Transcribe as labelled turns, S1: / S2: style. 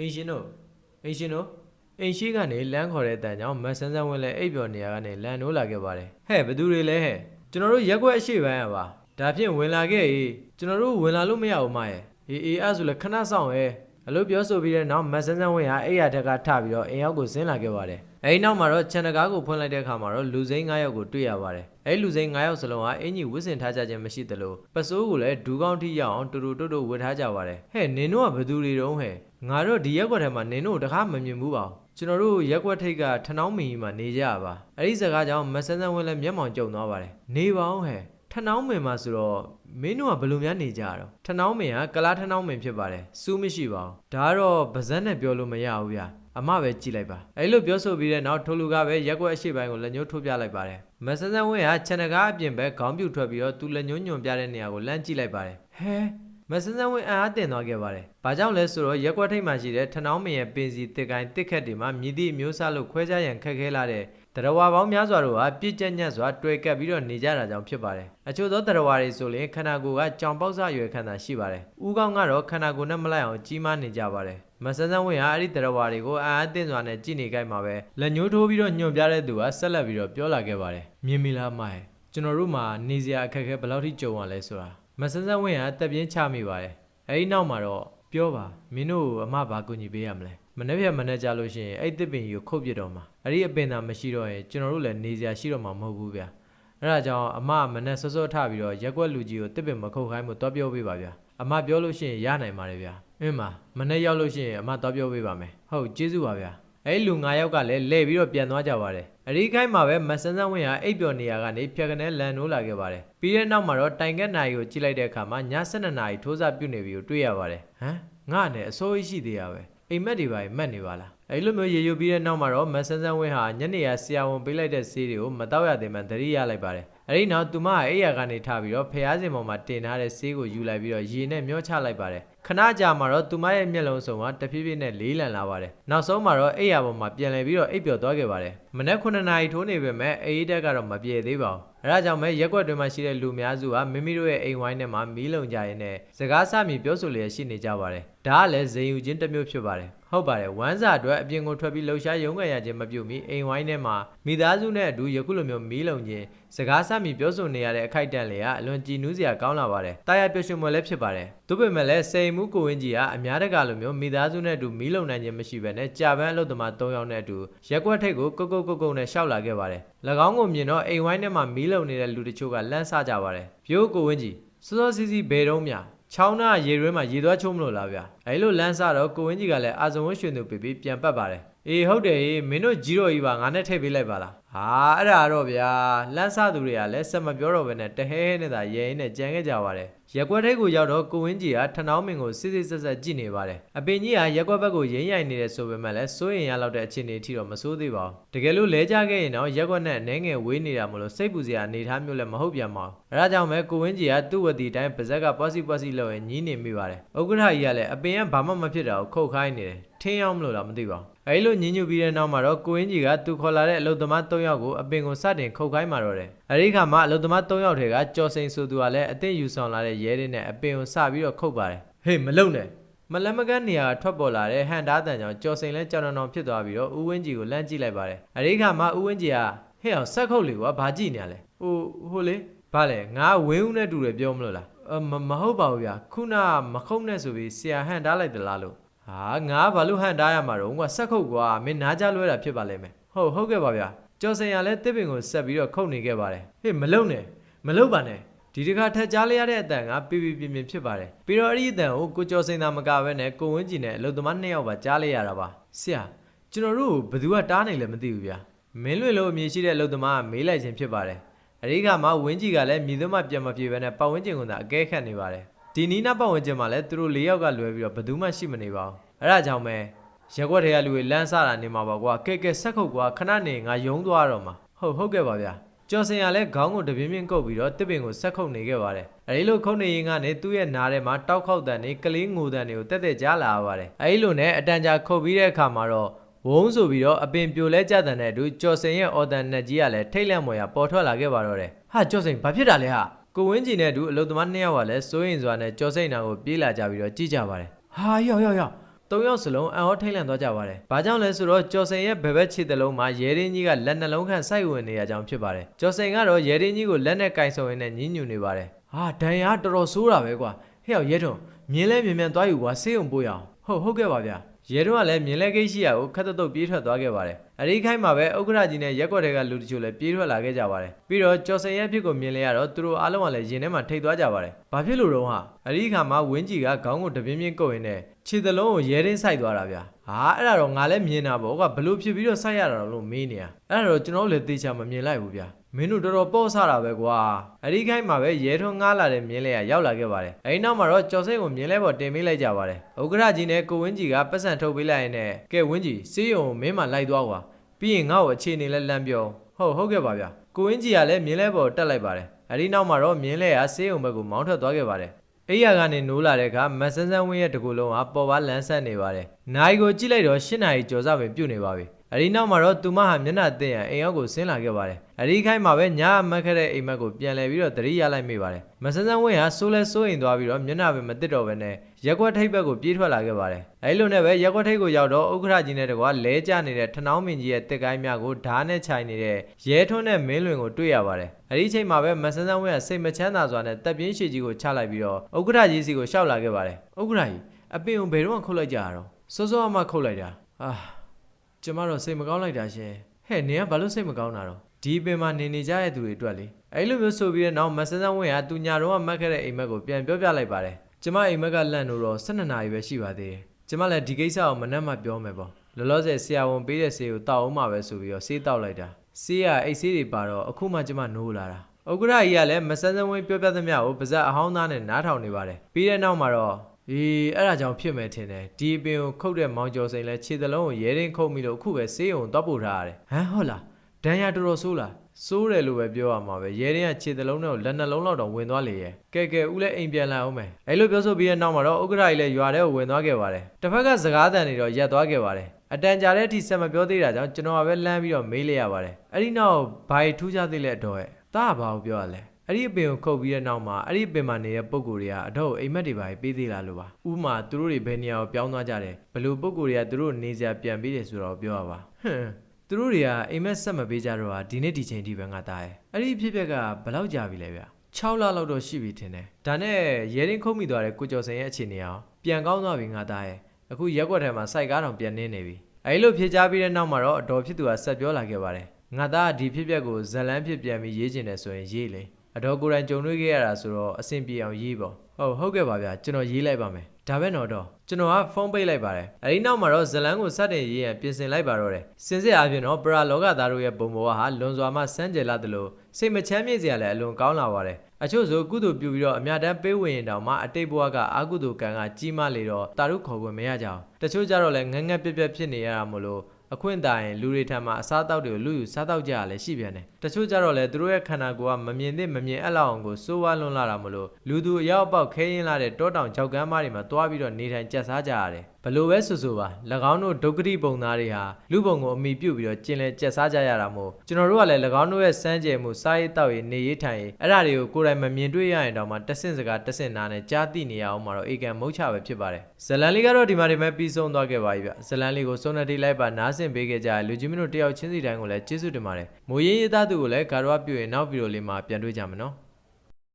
S1: အင်ရှင်တို့အင်ရှင်တို့အင်ရှိကနေလမ်းခေါ်တဲ့အတန်ကြောင့်မဆန်းဆန်းဝင်းလဲအိပ်ပျော်နေရကနေလန်နိုးလာခဲ့ပါတယ်ဟဲ့ဘသူတွေလဲဟဲ့ကျွန်တော်တို့ရက်ွက်အရှိပိုင်းရပါဒါဖြင့်ဝင်လာခဲ့အေးကျွန်တော်တို့ဝင်လာလို့မရဘူးမရဲ့အေးအေးအဲ့ဆိုလဲခဏဆောင်ရဲ့အလုပ်ပြောဆိုပြီးတဲ့နောက်မဆန်းဆန်းဝင်းဟာအိယာတက်ကထပြီးတော့အိမ်ရောက်ကိုဆင်းလာခဲ့ပါတယ်အဲဒီနောက်မှာတော့ခြံတကားကိုဖွင့်လိုက်တဲ့အခါမှာတော့လူစိမ်း9ယောက်ကိုတွေ့ရပါတယ်အဲလူစိမ်း9ယောက်စလုံးဟာအင်ကြီးဝစ်စင်ထားကြခြင်းမရှိသလိုပစိုးကိုလည်းဒူးကောင်းထိရောက်အောင်တူတူတုတ်တုတ်ဝတ်ထားကြပါတယ်ဟဲ့နင်တို့ကဘယ်သူတွေတုံးဟဲ့ ငါတို့ဒီရက်ကွက်ထဲမှာနင်တို့တကားမမြင်ဘူးပါဘူးကျွန်တော်တို့ရက်ကွက်ထိတ်ကထနောင်းမင်းကြီးမှာနေကြရပါအဲ့ဒီစကားကြောင့်မဆန်းဆန်းဝင်းလည်းမျက်မှောင်ကျုံသွားပါတယ်နေပါအောင်ဟဲ့ထနောင်းမင်မှာဆိုတော့မင်းတို့ကဘယ်လိုများနေကြရတော့ထနောင်းမင်ကကလားထနောင်းမင်ဖြစ်ပါတယ်စူးမရှိပါဘူးဒါကတော့ပါဇက်နဲ့ပြောလို့မရဘူးဗျာအမပဲကြည့်လိုက်ပါအဲ့လိုပြောဆိုပြီးတဲ့နောက်ထိုလူကပဲရက်ကွက်အရှိပိုင်းကိုလက်ညှိုးထိုးပြလိုက်ပါတယ်မဆန်းဆန်းဝင်းကခြံတကားအပြင်ဘက်ခေါင်းပြူထွက်ပြီးတော့သူလက်ညှိုးညွန်ပြတဲ့နေရာကိုလမ်းကြည့်လိုက်ပါတယ်ဟဲ မဆန်းဆန်းဝင်းအံ့အားတင်သွားခဲ့ပါတယ်ဘာကြောင့်လဲဆိုတော့ရက်ကွက်ထိပ်မှာရှိတဲ့ထနောင်းမင်ရဲ့ပင်စီတစ်ကိုင်းတစ်ခက်တွေမှာမြည်သည့်အမျိုးအစားလို့ခွဲခြားရန်ခက်ခဲလာတဲ့တရဝါပေါင်းများစွာတို့ဟာပြည့်ကျက်ညက်စွာတွေ့ကပ်ပြီးတော့နေကြတာကြောင့်ဖြစ်ပါတယ်အချို့သောတရဝါတွေဆိုရင်ခန္ဓာကိုယ်ကကြောင်ပေါက်စရွယ်ခန္ဓာရှိပါတယ်ဥကောင်းကတော့ခန္ဓာကိုယ်နဲ့မလိုက်အောင်ကြီးမားနေကြပါတယ်မဆန်းဆန်းဝင်းဟာအဲ့ဒီတရဝါတွေကိုအာအသင့်စွာနဲ့ကြည်နေကြမှာပဲလက်ညှိုးထိုးပြီးတော့ညွန်ပြတဲ့သူကဆက်လက်ပြီးတော့ပြောလာခဲ့ပါတယ်မြင်မိလားမိုင်ကျွန်တော်တို့မှာနေစရာအခက်အခဲဘယ်လောက်ထိကြုံရလဲဆိုတာ မဆန်းဆန်းဝင်းဟာတက်ပြင်းချမိပါတယ်အဲ့ဒီနောက်မှာတော့ပြောပါမင်းတို့အမဘာကူညီပေးရမလဲမနေ့ကမနေ့ကြလို့ရှိရင်အဲ့တစ်ပင်ကြီးကိုခုတ်ပြစ်တော့မှာအဲ့ဒီအပင်သာမရှိတော့ရင်ကျွန်တော်တို့လည်းနေစရာရှိတော့မှာမဟုတ်ဘူးဗျာအဲ့ဒါကြောင့်အမမနေ့စောစောထပြီးတော့ရက်ွက်လူကြီးကိုတစ်ပင်မခုတ်ခိုင်းမှုတော့ပြောပေးပါဗျာအမပြောလို့ရှိရင်ရနိုင်ပါတယ်ဗျာအင်းမမနေ့ရောက်လို့ရှိရင်အမတော့ပြောပေးပါမယ်ဟုတ်ကျေးဇူးပါဗျာ အဲ့လူ9ယောက်ကလည်းလဲပြီးတော့ပြန်သွားကြပါတယ်အဒီခိုင်းမှာပဲမဆန်းဆန်းဝင်းဟာအိပ်ပျော်နေရကနေဖြတ်ကနေလန်နိုးလာခဲ့ပါတယ်ပြီးတဲ့နောက်မှာတော့တိုင်ကက်နိုင်ကိုကြည့်လိုက်တဲ့အခါမှာည7:00နာရီထိုးစားပြုတ်နေပြီကိုတွေ့ရပါတယ်ဟမ်ငါနဲ့အစိုးရရှိသေးရပဲအိမ်မက်တွေပါမက်နေပါလားအဲ့လိုမျိုးရေရွပြီးတဲ့နောက်မှာတော့မဆန်းဆန်းဝင်းဟာညနေရဆရာဝန်ပေးလိုက်တဲ့ဆေးတွေကိုမတော့ရသေးမှသတိရလိုက်ပါတယ် အဲ့ဒီနောက်သူမကအိယာကနေထပြီးတော့ဖះစင်ပေါ်မှာတင်ထားတဲ့ဆေးကိုယူလိုက်ပြီးတော့ရေနဲ့မျောချလိုက်ပါတယ်ခဏကြာမှာတော့သူမရဲ့မျက်လုံးစုံကတဖြည်းဖြည်းနဲ့လေးလံလာပါတယ်နောက်ဆုံးမှာတော့အိယာပေါ်မှာပြန်လည်ပြီးတော့အိပ်ပျော်သွားခဲ့ပါတယ်မနက်9နာရီထိုးနေပေမဲ့အေးတက်ကတော့မပြေသေးပါဘူးအဲဒါကြောင့်ပဲရက်ွက်တွင်မှရှိတဲ့လူများစုဟာမိမိတို့ရဲ့အိမ်ဝိုင်းထဲမှာမီးလုံကြရင်နဲ့စကားဆမြည်ပြောဆိုလျက်ရှိနေကြပါတယ်ဒါကလည်းဇိမ်ယူခြင်းတစ်မျိုးဖြစ်ပါတယ်ဟုတ်ပါတယ်ဝမ်းစာအတွက်အပြင်ကိုထွက်ပြီးလှုပ်ရှားရုံးကန်ရခြင်းမပြုတ်မီအိမ်ဝိုင်းထဲမှာမိသားစုနဲ့အတူယခုလိုမျိုးမီးလုံခြင်းစကားဆမြည်ပြောဆိုနေရတဲ့အခိုက်အတန့်လေးကအလွန်ကြည်နူးစရာကောင်းလာပါတယ်တာယာပျော်ရွှင်ပွဲလည်းဖြစ်ပါတယ်သို့ပေမဲ့လည်းစိန်မှုကိုဝင်းကြီးကအများတကာလိုမျိုးမိသားစုနဲ့အတူမီးလုံနိုင်ခြင်းမရှိဘဲနဲ့ကြာပန်းအလုပ်သမား၃ယောက်နဲ့အတူရက်ွက်ထိတ်ကိုကုတ်ကုတ်ကုတ်ကုတ်နဲ့ရှောက်လာခဲ့ပါတယ်၎င်းကိုမြင်တော့အိမ်ဝိုင်းထဲမှာမီးလုံနေတဲ့လူတချို့ကလန့်ဆကြပါတယ်ပြိုးကိုဝင်းကြီးစောစောစီးစီးဘယ်တော့မှ ချောင်းနာရေရွဲမှာရေသွားချုံးမလို့လားဗျာအဲလိုလန်းစားတော့ကိုဝင်းကြီးကလည်းအာဇုံဝရွှေသူပြပြီးပြန်ပတ်ပါတယ် အေးဟုတ်တယ်အေးမင်းတို့ကြီးတော်ကြီးပါငါနဲ့ထည့်ပေးလိုက်ပါလားဟာအဲ့ဒါတော့ဗျာလန်းစားသူတွေကလည်းစက်မပြောတော့ဘဲနဲ့တဟဲဟဲနဲ့သာရဲရင်းနဲ့ကြံခဲ့ကြပါတယ်ရက်ွက်ထိတ်ကိုရောက်တော့ကိုဝင်းကြီးကထနောင်းမင်ကိုစစ်စစ်ဆက်ဆက်ကြည့်နေပါတယ်အပင်ကြီးကရက်ွက်ဘက်ကိုရင်းရိုင်နေတယ်ဆိုပေမဲ့လည်းစိုးရင်ရလောက်တဲ့အခြေအနေအထိတော့မစိုးသေးပါဘူးတကယ်လို့လဲကြခဲ့ရင်တော့ရက်ွက်နဲ့အနေငယ်ဝေးနေတာမလို့စိတ်ပူစရာအနေထားမျိုးလည်းမဟုတ်ပြန်ပါဘူးအဲဒါကြောင့်ပဲကိုဝင်းကြီးကသူ့ဝတီတိုင်းပါဇက်ကပွားစီပွားစီလောက်ရင်ညင်းနေမိပါတယ်ဥက္ကဋ္ဌကြီးကလည်းအပင်ကဘာမှမဖြစ်တာကိုခုတ်ခိုင်းနေတယ်ထင်းအောင်မလို့လားမသိပါဘူး အဲလိုညင်ညူပြီးတဲ့နောက်မှာတော့ကိုဝင်းကြီးကသူခေါ်လာတဲ့အလုသမား၃ယောက်ကိုအပင်ကိုစတင်ခုတ်ခိုင်းมาတော့တယ်အဲဒီခါမှာအလုသမား၃ယောက်ထဲကကြော်စိန်ဆိုသူကလည်းအသင့်ယူဆောင်လာတဲ့ရဲတွေနဲ့အပင်ကိုစပြီးတော့ခုတ်ပါတယ်ဟေးမလုံနဲ့မလမကန်းနေရာထွက်ပေါ်လာတဲ့ဟန်တားတန်ကြောင့်ကြော်စိန်လဲကြောင်တောင်ဖြစ်သွားပြီးတော့ဦးဝင်းကြီးကိုလမ်းကြည့်လိုက်ပါတယ်အဲဒီခါမှာဦးဝင်းကြီးကဟဲ့အောင်ဆက်ခုတ်လေကွာဘာကြည့်နေရလဲဟိုဟိုလေဘာလဲငါဝင်းဦးနဲ့တူတယ်ပြောမလို့လားအမမဟုတ်ပါဘူးဗျာခုနမခုတ်နဲ့ဆိုပြီးဆရာဟန်တားလိုက်သလားလို့ ဟာငါဘာလို့ဟန်တားရမှာတော့ကွာဆက်ခုတ်ကွာမင်းနားကြလွဲတာဖြစ်ပါလိမ့်မယ်ဟုတ်ဟုတ်ကဲ့ပါဗျာကျော်စင်ရလဲတစ်ပင်ကိုဆက်ပြီးတော့ခုတ်နေခဲ့ပါတယ်ဟေးမလုံနဲ့မလုံပါနဲ့ဒီတခါထက်ကြားလိုက်ရတဲ့အတန်ကပြပြပြပြဖြစ်ပါတယ်ပြီးတော့အဲ့ဒီအတန်ကိုကိုကျော်စင်သာမကဘဲနဲ့ကိုဝင်းကြည်နဲ့အလုသမားနှစ်ယောက်ပါကြားလိုက်ရတာပါဆရာကျွန်တော်တို့ဘယ်သူကတားနေလဲမသိဘူးဗျာမင်းလွင်လို့အမည်ရှိတဲ့အလုသမားကမေးလိုက်ခြင်းဖြစ်ပါတယ်အဲဒီကမှဝင်းကြည်ကလည်းမြည်သွမပြန်မပြေဘဲနဲ့ပတ်ဝန်းကျင်ကသာအကဲခတ်နေပါတယ် ဒီနီးနားပတ်ဝန်းကျင်မှာလည်းသူတို့၄ယောက်ကလွဲပြီးတော့ဘယ်သူမှရှိမနေပါဘူးအဲ့ဒါကြောင့်ပဲရက်ွက်တွေကလူတွေလမ်းစားတာနေမှာပါကွာကဲကဲဆက်ခုတ်ကွာခဏနေငါယုံသွားတော့မှာဟုတ်ဟုတ်ကဲ့ပါဗျာကျော်စင်ကလည်းခေါင်းကိုတပြင်းပြင်းကုတ်ပြီးတော့တစ်ပင်ကိုဆက်ခုတ်နေခဲ့ပါတယ်အဲဒီလိုခုတ်နေရင်ကနေသူ့ရဲ့နားထဲမှာတောက်ခေါက်တန်နေကလေးငိုတန်တွေကိုတက်တက်ကြားလာရပါတယ်အဲဒီလိုနဲ့အတန်ကြာခုတ်ပြီးတဲ့အခါမှာတော့ဝုန်းဆိုပြီးတော့အပင်ပြိုလဲကြတဲ့တဲ့အတူကျော်စင်ရဲ့အော်တန်နက်ကြီးကလည်းထိတ်လန့်မွေရပေါ်ထွက်လာခဲ့ပါတော့တယ်ဟာကျော်စင်ဘာဖြစ်တာလဲဟာ ကိုဝင်းကြီးနဲ့အတူအလုသမားနှစ်ယောက်ကလည်းစိုးရင်စွာနဲ့ကျော်စိန်နာကိုပြေးလာကြပြီးတော့ကြည့်ကြပါတယ်ဟာရောက်ရောက်ရောက်သုံးယောက်စလုံးအံ့ဩထိတ်လန့်သွားကြပါတယ်။ဘာကြောင့်လဲဆိုတော့ကျော်စိန်ရဲ့ဘယ်ဘက်ခြေတလုံးမှာရဲရင်းကြီးကလက်နှလုံးခန့်စိုက်ဝင်နေရကြောင်းဖြစ်ပါတယ်။ကျော်စိန်ကတော့ရဲရင်းကြီးကိုလက်နဲ့ကင်ဆုံရင်းနဲ့ညှဉ်းညူနေပါတယ်။ဟာဒဏ်ရာတော်တော်ဆိုးတာပဲကွာ။ဟဲ့ရောက်ရဲထုံမြင်းလဲမြင်မြန်သွားယူကွာဆေးရုံပို့ရအောင်။ဟုတ်ဟုတ်ကဲ့ပါဗျာ။ ရဲတုံးကလည်းမြင်းလဲကိတ်ရှိရကိုခတ်တုတ်တုတ်ပြေးထွက်သွားခဲ့ပါတယ်။အဒီခိုင်းမှာပဲဥက္ကရာကြီးနဲ့ရက်ကွက်တွေကလူတချို့လည်းပြေးထွက်လာခဲ့ကြပါတယ်။ပြီးတော့ကျော်စိန်ရဲ့အဖြစ်ကိုမြင်လဲရတော့သူတို့အားလုံးကလည်းရင်ထဲမှာထိတ်သွားကြပါတယ်။ဘာဖြစ်လို့တော့ဟာအဒီခါမှာဝင်းကြီးကခေါင်းကိုတပြင်းပြင်းကုတ်ရင်းနဲ့ ခြေသလုံးကိုရဲရင်းဆိုင်သွားတာဗျာ။ဟာအဲ့ဒါတော့ငါလည်းမြင်တာပေါ့ကွာဘလို့ဖြစ်ပြီးတော့ဆိုင်ရတာလို့မေးနေရ။အဲ့ဒါတော့ကျွန်တော်တို့လည်းသေချာမမြင်လိုက်ဘူးဗျာ။မင်းတို့တော်တော်ပေါ့ဆတာပဲကွာ။အဒီခိုင်းမှာပဲရဲထွန်းငားလာတဲ့မြင်းလဲကရောက်လာခဲ့ပါတယ်။အဲဒီနောက်မှာတော့ကျော်စိန်ကိုမြင်းလဲပေါ်တင်ပေးလိုက်ကြပါတယ်။ဥက္ကရာကြီးနဲ့ကိုဝင်းကြီးကပတ်စံထုတ်ပေးလိုက်ရင်းနဲ့ကဲဝင်းကြီးစေးရုံကိုမင်းမှလိုက်သွားကွာ။ပြီးရင်ငါ့ကိုအခြေအနေလဲလမ်းပြော။ဟုတ်ဟုတ်ကဲ့ပါဗျာ။ကိုဝင်းကြီးကလည်းမြင်းလဲပေါ်တက်လိုက်ပါတယ်။အဲဒီနောက်မှာတော့မြင်းလဲကစေးရုံဘက်ကိုမောင်းထွက်သွားခဲ့ပါတယ်။ အိယာကနေနိုးလာတဲ့အခါမဆန်းဆန်းဝင်းရဲ့တကူလုံးဟာပေါ်ပါလန်းဆန်းနေပါတယ်။နိုင်ကိုကြည့်လိုက်တော့၈နာရီကျော်စပင်ပြုတ်နေပါပြီ။ အဲဒီနောက်မှာတော့သူမဟာမျက်နှာသိရင်အိမ်ရောက်ကိုဆင်းလာခဲ့ပါတယ်။အဲဒီခိုင်းမှာပဲညအမတ်ခဲ့တဲ့အိမ်မက်ကိုပြန်လဲပြီးတော့တတိရလိုက်မိပါတယ်။မဆန်းဆန်းဝင်းဟာစိုးလဲစိုးရင်သွားပြီးတော့မျက်နှာပဲမတစ်တော့ဘဲနဲ့ရက်ကွက်ထိပ်ဘက်ကိုပြေးထွက်လာခဲ့ပါတယ်။အဲဒီလိုနဲ့ပဲရက်ကွက်ထိပ်ကိုရောက်တော့ဥက္ခရာကြီးနဲ့တကွာလဲကျနေတဲ့ထနောင်းမင်းကြီးရဲ့တစ်ကိုင်းများကိုဓားနဲ့ခြိုင်နေတဲ့ရဲထွန်းနဲ့မင်းလွင်ကိုတွေ့ရပါတယ်။အဲဒီအချိန်မှာပဲမဆန်းဆန်းဝင်းကစိတ်မချမ်းသာစွာနဲ့တပ်ပြင်းရှည်ကြီးကိုချလိုက်ပြီးတော့ဥက္ခရာကြီးစီကိုရှောက်လာခဲ့ပါတယ်။ဥက္ခရာကြီးအပင်ကိုဘယ်တော့မှခုတ်လိုက်ကြရတော့စောစောမှခုတ်လိုက်တာ။အာ ကျမတော့စိတ်မကောင်းလိုက်တာရှင်။ဟဲ့နင်ကဘာလို့စိတ်မကောင်းတာတော့ဒီပင်မှာနေနေကြတဲ့သူတွေအတွက်လေအဲ့လိုမျိုးဆိုပြီးတဲ့နောက်မဆန်းဆန်းဝင်းကသူညာတော့မှတ်ခဲ့တဲ့အိမ်မက်ကိုပြန်ပြောပြလိုက်ပါတယ်။ကျမအိမ်မက်ကလန့်လို့တော့12နာရီပဲရှိပါသေးတယ်။ကျမလည်းဒီကိစ္စကိုမနှက်မှပြောမယ်ပေါ့။လောလောဆယ်ဆရာဝန်ပေးတဲ့ဆေးကိုတောက်အောင်မှပဲဆိုပြီးတော့ဆေးတောက်လိုက်တာ။ဆေးကအိတ်ဆေးတွေပါတော့အခုမှကျမနိုးလာတာ။ဥက္ကရာကြီးကလည်းမဆန်းဆန်းဝင်းပြောပြသမျှကိုပါဇက်အဟောင်းသားနဲ့နားထောင်နေပါတယ်။ပြီးတဲ့နောက်မှာတော့ အေးအဲ့ဒါကြောင့်ဖြစ်မယ်ထင်တယ်ဒီအပင်ကိုခုတ်တဲ့မောင်ကျော်စိန်လဲခြေသလုံးကိုရဲရင်ခုတ်ပြီးလို့အခုပဲဆေးရုံသွားပို့ထားရတယ်ဟမ်ဟုတ်လားဒဏ်ရာတော်တော်ဆိုးလားဆိုးတယ်လို့ပဲပြောရမှာပဲရဲရင်ကခြေသလုံးနဲ့လက်နှလုံးလောက်တော့ဝင်သွားလေရဲ့ကဲကဲဦးလည်းအိမ်ပြန်လာအောင်မယ်အဲ့လိုပြောဆိုပြီးတဲ့နောက်မှာတော့ဥက္ကရာကြီးလည်းရွာထဲကိုဝင်သွားခဲ့ပါတယ်တစ်ဖက်ကစကားတန်တွေတော့ရက်သွားခဲ့ပါတယ်အတန်ကြာတဲ့အထိဆက်မပြောသေးတာကြောင့်ကျွန်တော်ကပဲလမ်းပြီးတော့မေးလိုက်ရပါတယ်အဲ့ဒီနောက်ဘာထူးခြားသေးလဲတော့ရဲ့တားဘာကိုပြောရလဲ အဲ့ဒီအပင်ကိုခုတ်ပြီးတဲ့နောက်မှာအဲ့ဒီအပင်မှာနေတဲ့ပုံကိုယ်တွေကအတော့အိမ်မက်တွေပါပေးသေးလားလို့ပါဥပမာသူတို့တွေဘယ်နေရာကိုပြောင်းသွားကြတယ်ဘယ်လိုပုံကိုယ်တွေကသူတို့နေစရာပြန်ပေးတယ်ဆိုတော့ပြောရပါဟွန်းသူတို့တွေကအိမ်မက်ဆက်မပေးကြတော့ဟာဒီနေ့ဒီချိန်ထိပဲငါသားရဲ့အဲ့ဒီဖြစ်ပျက်ကဘယ်လောက်ကြာပြီလဲဗျ6လလောက်တော့ရှိပြီထင်တယ်ဒါနဲ့ရဲရင်ခုတ်မိသွားတဲ့ကိုကျော်စင်ရဲ့အခြေအနေအောင်ပြန်ကောင်းသွားပြီငါသားရဲ့အခုရက်ွက်ထဲမှာစိုက်ကားတောင်ပြန်နေနေပြီအဲ့လိုဖြစ်ကြပြီးတဲ့နောက်မှာတော့အတော်ဖြစ်သူကဆက်ပြောလာခဲ့ပါတယ်ငါသားကဒီဖြစ်ပျက်ကိုဇလန်းဖြစ်ပြန်ပြီးရေးကျင်တယ်ဆိုရင်ရေးလေ အတော်ကိုယ်တိုင်ကြုံတွေ့ခဲ့ရတာဆိုတော့အဆင်ပြေအောင်ရေးပေါ့ဟုတ်ဟုတ်ကဲ့ပါဗျာကျွန်တော်ရေးလိုက်ပါမယ်ဒါပဲတော့တော့ကျွန်တော်ကဖုန်းပိတ်လိုက်ပါတယ်အဲဒီနောက်မှာတော့ဇလန်းကိုစတင်ရေးရန်ပြင်ဆင်လိုက်ပါတော့တယ်စင်စစ်အားဖြင့်တော့ပရာလောကသားတို့ရဲ့ပုံပေါ်ဟာလွန်စွာမှစမ်းကြယ်လာသလိုစိတ်မချမ်းမြေ့စရာလည်းအလွန်ကောင်းလာပါတယ်အချို့ဆိုကုသိုလ်ပြုပြီးတော့အမြတ်တမ်းပေးဝင်ရင်တောင်မှအတိတ်ဘဝကအာကုသိုလ်ကံကကြီးမားလေတော့တာရုခေါ်ခွင့်မရကြအောင်တချို့ကြတော့လည်းငငက်ပြက်ပြက်ဖြစ်နေရတာမို့လို့ အခွင့်တာရင်လူတွေထံမှာအစားအသောက်တွေကိုလူယူစားတော့ကြရလဲရှိပြန်တယ်တချို့ကြတော့လေသူတို့ရဲ့ခန္ဓာကိုယ်ကမမြင်သင့်မမြင်အပ်လောက်အောင်ကိုစိုးဝါးလွန်းလာတာမလို့လူသူအရောက်အပေါက်ခဲရင်လာတဲ့တောတောင်ကြောက်ကမ်းမတွေမှာတွားပြီးတော့နေထိုင်ကြက်စားကြရတယ်ဘလို့ပဲဆိုဆိုပါ၎င်းတို့ဒုက္ခတိပုံသားတွေဟာလူပုံကိုအမိပြုတ်ပြီးတော့ကျင်လည်ကြက်စားကြရတာမို့ကျွန်တော်တို့ကလည်း၎င်းတို့ရဲ့စမ်းကြယ်မှုစားရေးတောက်ရေးနေရေးထိုင်ရေးအဲ့ဒါတွေကိုကိုယ်တိုင်မမြင်တွေ့ရရင်တောင်မှတဆင့်စကားတဆင့်နာနဲ့ကြားသိနေရအောင်မှာတော့အေကံမုတ်ချပဲဖြစ်ပါတယ်ဇလန်လေးကတော့ဒီမှာဒီမဲ့ပြီးဆုံးသွားခဲ့ပါပြီဗျဇလန်လေးကိုစုံနေတိလိုက်ပါနားဆင်ပေးခဲ့ကြတဲ့လူကြီးမင်းတို့တယောက်ချင်းစီတိုင်းကိုလည်းကျေးဇူးတင်ပါတယ်မိုးရင်းရေးသားသူကိုလည်းဂါရဝပြုရင်နောက်ဗီဒီယိုလေးမှာပြန်တွေ့ကြမယ်နော်